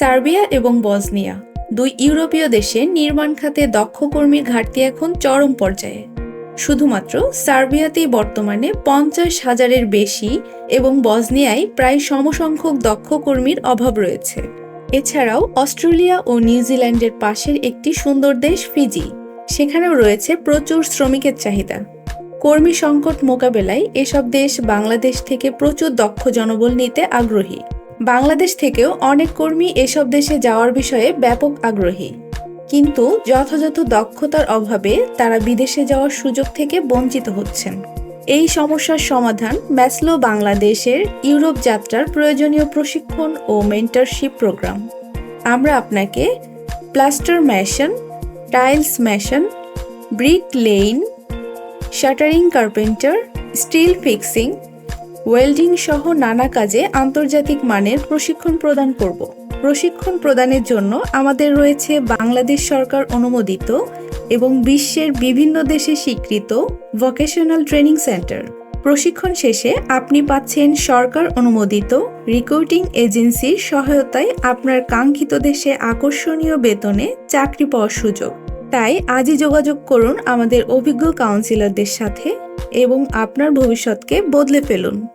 Serbia এবং Bosnia, দুই ইউরোপীয় দেশে নির্মাণ খাতে দক্ষ কর্মীর ঘাটতি এখন চরম পর্যায়ে। শুধুমাত্র সার্বিয়াতেই বর্তমানে পঞ্চাশ হাজারের বেশি এবং বসনিয়ায় প্রায় সমসংখ্যক দক্ষ কর্মীর অভাব রয়েছে। এছাড়াও অস্ট্রেলিয়া ও নিউজিল্যান্ডের পাশের একটি সুন্দর দেশ ফিজি, সেখানেও রয়েছে প্রচুর শ্রমিকের চাহিদা। কর্মী সংকট মোকাবেলায় এসব দেশ বাংলাদেশ থেকে প্রচুর দক্ষ জনবল নিতে আগ্রহী। বাংলাদেশ থেকেও অনেক কর্মী এসব দেশে যাওয়ার বিষয়ে ব্যাপক আগ্রহী। কিন্তু যথাযথ দক্ষতার অভাবে তারা বিদেশে যাওয়ার সুযোগ থেকে বঞ্চিত হচ্ছেন। এই সমস্যার সমাধান ম্যাসলো বাংলাদেশের ইউরোপ যাত্রার প্রয়োজনীয় প্রশিক্ষণ ও মেন্টারশিপ প্রোগ্রাম। আমরা আপনাকে plaster mason, tiles mason, brick laying, shuttering carpenter, steel fixing welding সহ নানা কাজে আন্তর্জাতিক মানের প্রশিক্ষণ প্রদান করব। প্রশিক্ষণ প্রদানের জন্য আমাদের রয়েছে বাংলাদেশ সরকার অনুমোদিত এবং বিশ্বের বিভিন্ন দেশে স্বীকৃত ভোকেশনাল ট্রেনিং সেন্টার প্রশিক্ষণ শেষে আপনি পাচ্ছেন সরকার অনুমোদিত রিক্রুটিং এজেন্সির সহায়তায় আপনার কাঙ্ক্ষিত দেশে আকর্ষণীয় বেতনে চাকরি পাওয়ার সুযোগ। তাই আজই যোগাযোগ করুন আমাদের অভিজ্ঞ কাউন্সিলরদের সাথে। এবং আপনার ভবিষ্যৎকে বদলে ফেলুন।